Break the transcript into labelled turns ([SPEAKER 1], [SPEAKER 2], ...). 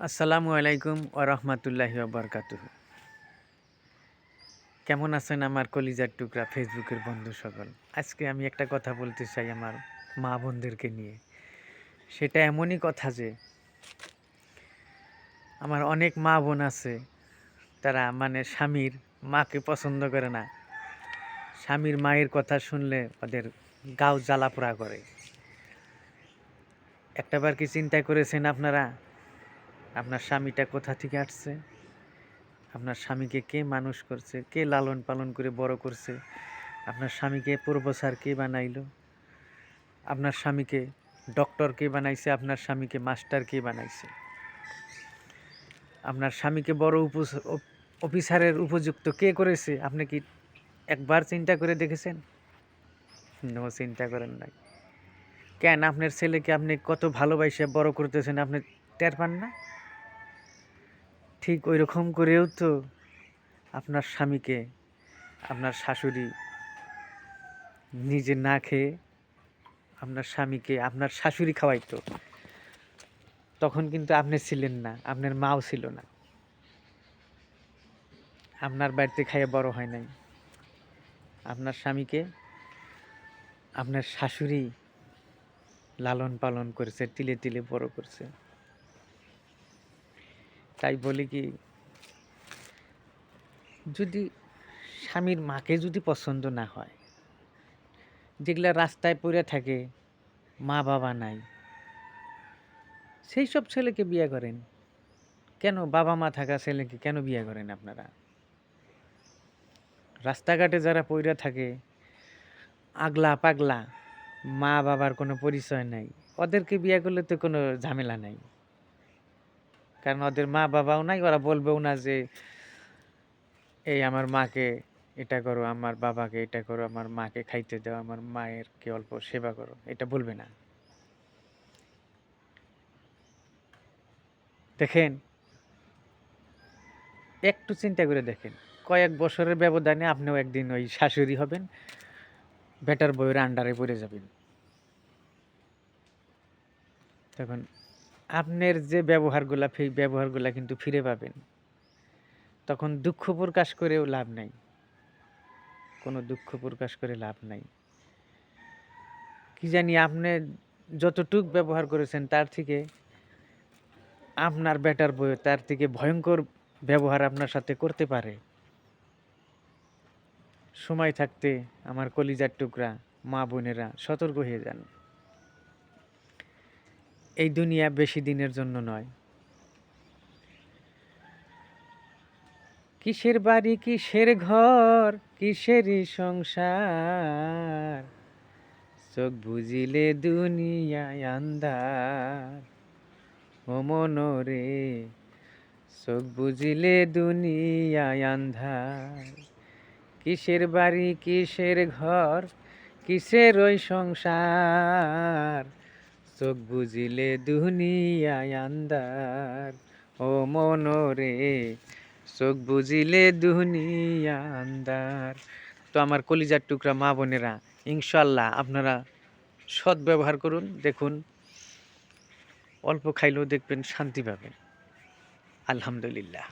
[SPEAKER 1] আসসালামু আলাইকুম ও রহমতুল্লাহি কেমন আছেন আমার কলিজার টুকরা ফেসবুকের বন্ধু সকল? আজকে আমি একটা কথা বলতে চাই আমার মা বোনদেরকে নিয়ে। সেটা এমনই কথা যে, আমার অনেক মা বোন আছে, তারা মানে স্বামীর মাকে পছন্দ করে না। স্বামীর মায়ের কথা শুনলে ওদের গাও জ্বালাপোড়া করে। একটাবার কি চিন্তা করেছেন আপনারা? আপনার স্বামীটা কোথা থেকে আসছে? আপনার স্বামীকে কে মানুষ করছে? কে লালন পালন করে বড় করছে? আপনার স্বামীকে প্রফেসর কে বানাইলো? আপনার স্বামীকে ডক্টর কে বানাইছে? আপনার স্বামীকে মাস্টার কে বানাইছে? আপনার স্বামীকে বড় অফিসারের উপযুক্ত কে করেছে? আপনি কি একবার চিন্তা করে দেখেছেন? নো, চিন্তা করেন নাই। কেন? আপনার ছেলেকে আপনি কত ভালোবাসে, বড় করতেছেন, আপনি টের পান না? ঠিক ওই রকম করেও তো আপনার স্বামীকে, আপনার শাশুড়ি নিজে না খেয়ে আপনার স্বামীকে, আপনার শাশুড়ি খাওয়াইতো, তখন কিন্তু আপনি ছিলেন না, আপনার মাও ছিল না। আপনার বাড়িতে খাইয়ে বড় হয় নাই। আপনার স্বামীকে আপনার শাশুড়ি লালন পালন করেছে, তিলে তিলে বড় করছে। তাই বলি কি, যদি স্বামীর মাকে যদি পছন্দ না হয়, যেগুলা রাস্তায় পড়ে থাকে, মা বাবা নাই, সেই সব ছেলেকে বিয়ে করেন। কেন বাবা মা থাকা ছেলেকে কেন বিয়ে করেন আপনারা? রাস্তাঘাটে যারা পড়ে থাকে, আগলা পাগলা, মা বাবার কোনো পরিচয় নাই, ওদেরকে বিয়ে করলে তো কোনো ঝামেলা নাই। কারণ ওদের মা বাবাও নাই, ওরা বলবেও না যে, এই আমার মাকে এটা করো, আমার বাবাকে এটা করো, আমার মাকে খাইতে দাও, আমার মায়ের কে অল্প সেবা করো। এটা বলবে না। দেখেন, একটু চিন্তা করে দেখেন, কয়েক বছরের ব্যবধানে আপনিও একদিন ওই শাশুড়ি হবেন, বেটার বইয়ের আন্ডারে পড়ে যাবেন। তখন আপনার যে ব্যবহারগুলা ব্যবহারগুলা কিন্তু ফিরে পাবেন। তখন দুঃখ প্রকাশ করেও লাভ নাই। কোনো দুঃখ প্রকাশ করে লাভ নাই। কি জানি আপনি যতটুক ব্যবহার করেছেন, তার থেকে আপনার বেটার বই, তার থেকে ভয়ঙ্কর ব্যবহার আপনার সাথে করতে পারে। সময় থাকতে আমার কলিজার টুকরা মা বোনেরা সতর্ক হয়ে যান। এই দুনিয়া বেশি দিনের জন্য নয়। কিসের বাড়ি, কিসের ঘর কিসেরই সংসার? চোখ বুঝিলে দুনিয়ায় আন্দার ও মনরে, চোখ বুঝিলে দুনিয়ায় আন্ধার। কিসের বাড়ি, কিসের ঘর, কিসের ওই সংসার? চোখ বুঝিলে দুনিয়ায় আন্দার ও মনরে, চোখ বুঝিলে দুনিয়া আন্দার তো আমার কলিজার টুকরা মা বোনেরা ইনশাল্লাহ আপনারা সৎ ব্যবহার করুন, দেখুন, অল্প খাইলেও দেখবেন শান্তি পাবেন। আলহামদুলিল্লাহ।